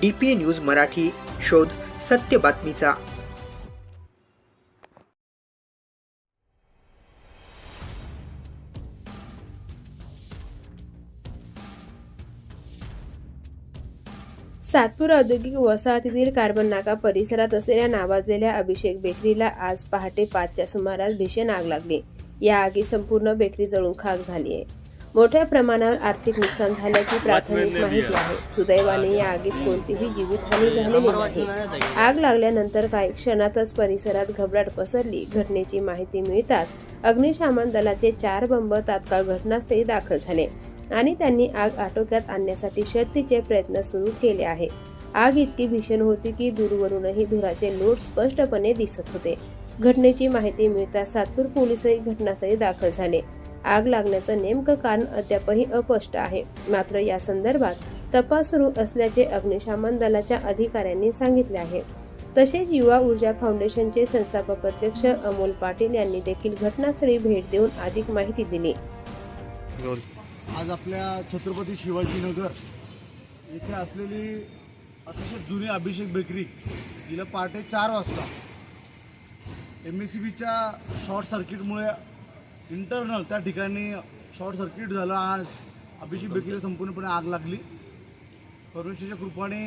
D P news Marathi शोध सत्य बातमीचा. सातपूर औद्योगिक वसाहतीतील कार्बन नाका परिसरात असलेल्या नावाजलेल्या अभिषेक बेकरीला आज पहाटे पाचच्या सुमारास भीषण आग लागली. या आगीत संपूर्ण बेकरी जळून खाक झाली आहे. मोठ्या प्रमाणावर आर्थिक नुकसान झाल्याची प्राथमिक माहिती आहे. सुदैवाने या आगीत कोणतीही जीवितहानी झालेली नाही. आग लागल्यानंतर काही क्षणातच परिसरात घबराट पसरली. घटनेची माहिती मिळताच अग्निशमन दलाचे चार बंब तात्काळ घटनास्थळी दाखल झाले आणि त्यांनी आग आटोक्यात आणण्यासाठी शर्थीचे प्रयत्न सुरू केले आहे. आग इतकी भीषण होती की दूरवरूनही धुराचे लोट स्पष्टपणे दिसत होते. घटनेची माहिती मिळताच सातपूर पोलीसही घटनास्थळी दाखल झाले. आग लागण्याचं नेमकं कारण अद्यापही अस्पष्ट आहे. मात्र या संदर्भात तपास सुरू असल्याचे अग्निशमन दलाच्या अधिकाऱ्यांनी सांगितले आहे. तसेच युवा ऊर्जा फाउंडेशनचे संस्थापक अध्यक्ष अमोल पाटील यांनी देखील घटनास्थळी भेट देऊन अधिक माहिती दिली. आज आपल्या छत्रपती शिवाजीनगर येथे असलेली अतिशय जुनी अभिषेक बेकरी गेल्या पहाटे चार वाजता एम एस सी बीच्या शॉर्ट सर्किटमुळे इंटरनल त्या ठिकाणी शॉर्ट सर्किट झालं आज. अभिषेक बेकरीला संपूर्णपणे आग लागली. परमेश्वरच्या कृपाने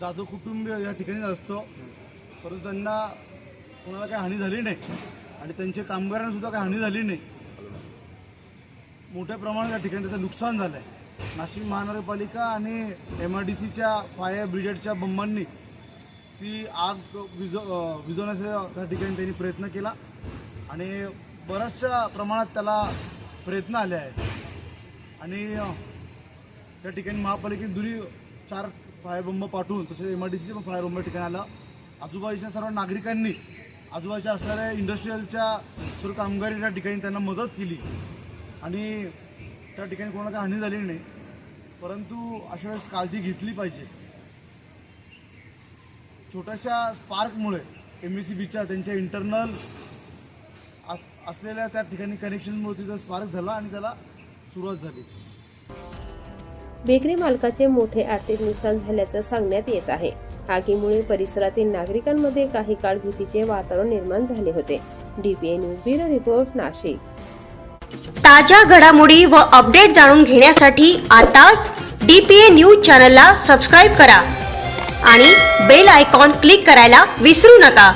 जाधव कुटुंब या ठिकाणी असतो. परंतु त्यांना कोणाला काही हानी झाली नाही. आणि त्यांच्या कामगारांना सुद्धा काही हानी झाली नाही. मोठ्या प्रमाणात या ठिकाणी त्याचं नुकसान झालं आहे नाशिक महानगरपालिका आणि एम आर डी सीच्या फायर ब्रिगेडच्या बंबांनी ती आग विझ विजवण्याचा विझवण्याचा त्या ठिकाणी त्यांनी प्रयत्न केला. आणि बऱ्याचशा प्रमाणात त्याला प्रयत्न आले आहेत. आणि त्या ठिकाणी महापालिकेने दुरी चार फायरबंब पाठवून तसेच एम आर डी सीचे पण फायरबंब ठिकाणी आला. आजूबाजूच्या सर्व नागरिकांनी आजूबाजूच्या असणाऱ्या इंडस्ट्रीयलच्या सर्व कामगारी त्या ठिकाणी त्यांना मदत केली. आणि त्या ठिकाणी कोणाला हानी झाली नाही. परंतु अशा वेळेस काळजी घेतली पाहिजे. छोट्याशा स्पार्कमुळे एम एस सी बीच्या त्यांच्या इंटरनल असलेल्या त्या ठिकाणी कनेक्शनमुळे तिथं स्पार्क झाला आणि त्याला सुरुवात झाली. बेकरी मालकाचे मोठे आर्थिक नुकसान झाल्याचं सांगण्यात येत आहे. आगीमुळे परिसरातील नागरिकांमध्ये काही काळ भीतीचे वातावरण निर्माण झाले होते. DPA news bureau report Nashik. ताज्या घडामोडी व अपडेट जाणून घेण्यासाठी आताच डीपीए न्यूज चॅनलला सबस्क्राईब करा आणि बेल आयकॉन क्लिक करायला विसरू नका.